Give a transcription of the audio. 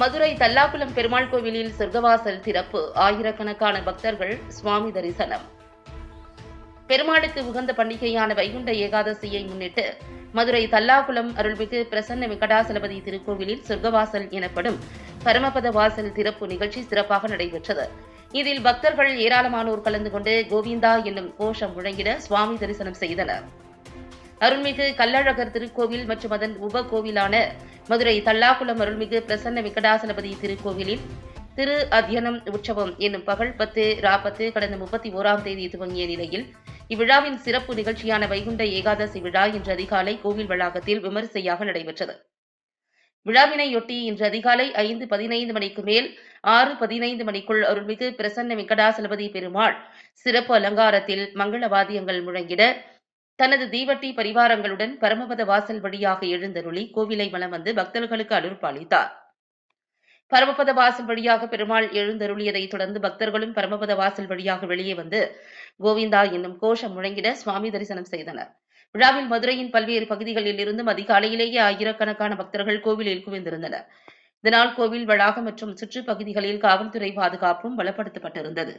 மதுரை தல்லாக்குளம் பெருமாள் கோவிலில் சொர்க்கவாசல் திறப்பு. ஆயிரக்கணக்கான பக்தர்கள் சுவாமி தரிசனம். பெருமாளுக்கு உகந்த பண்டிகையான வைகுண்ட ஏகாதசியை முன்னிட்டு மதுரை தல்லாகுளம் அருள்மிகு பிரசன்ன வெங்கடாசலபதி திருக்கோவிலில் சொர்க்கவாசல் எனப்படும் பரமபத வாசல் திறப்பு நிகழ்ச்சி சிறப்பாக நடைபெற்றது. இதில் பக்தர்கள் ஏராளமானோர் கலந்து கொண்டு கோவிந்தா என்னும் கோஷம் முழங்கிட சுவாமி தரிசனம் செய்தனர். அருள்மிகு கல்லழகர் திருக்கோவில் மற்றும் அதன் உப கோவிலான மதுரை தல்லாகுளம் அருள்மிகு பிரசன்ன வெங்கடாசலபதி திருக்கோவிலில் திரு அத்தியனம் உற்சவம் என்னும் பகல் பத்து ராபத்து கடந்த முப்பத்தி ஓராம் தேதி துவங்கிய நிலையில் இவ்விழாவின் சிறப்பு நிகழ்ச்சியான வைகுண்ட ஏகாதசி விழா இன்று அதிகாலை கோவில் வளாகத்தில் விமரிசையாக நடைபெற்றது. விழாவினையொட்டி இன்று அதிகாலை ஐந்து பதினைந்து மணிக்கு மேல் ஆறு பதினைந்து மணிக்குள் அருள்மிகு பிரசன்ன வெங்கடாசலபதி பெருமாள் சிறப்பு அலங்காரத்தில் மங்கள வாத்தியங்கள் முழங்கிட தனது தீவட்டி பரிவாரங்களுடன் பரமபத வாசல் வழியாக எழுந்தருளி கோவிலை வலம் வந்து பக்தர்களுக்கு அருள்பாலித்தார் பரமபத வாசல் வழியாக பெருமாள் எழுந்தருளியதைத் தொடர்ந்து பக்தர்களும் பரமபத வாசல் வழியாக வெளியே வந்து கோவிந்தா என்னும் கோஷம் முழங்கிட சுவாமி தரிசனம் செய்தனர். விழாவில் மதுரையின் பல்வேறு பகுதிகளில் இருந்தும் அதிகாலையிலேயே ஆயிரக்கணக்கான பக்தர்கள் கோவிலில் குவிந்திருந்தனர். இதனால் கோவில் வளாகம் மற்றும் சுற்றுப் பகுதிகளில் காவல்துறை பாதுகாப்பும் பலப்படுத்தப்பட்டிருந்தது.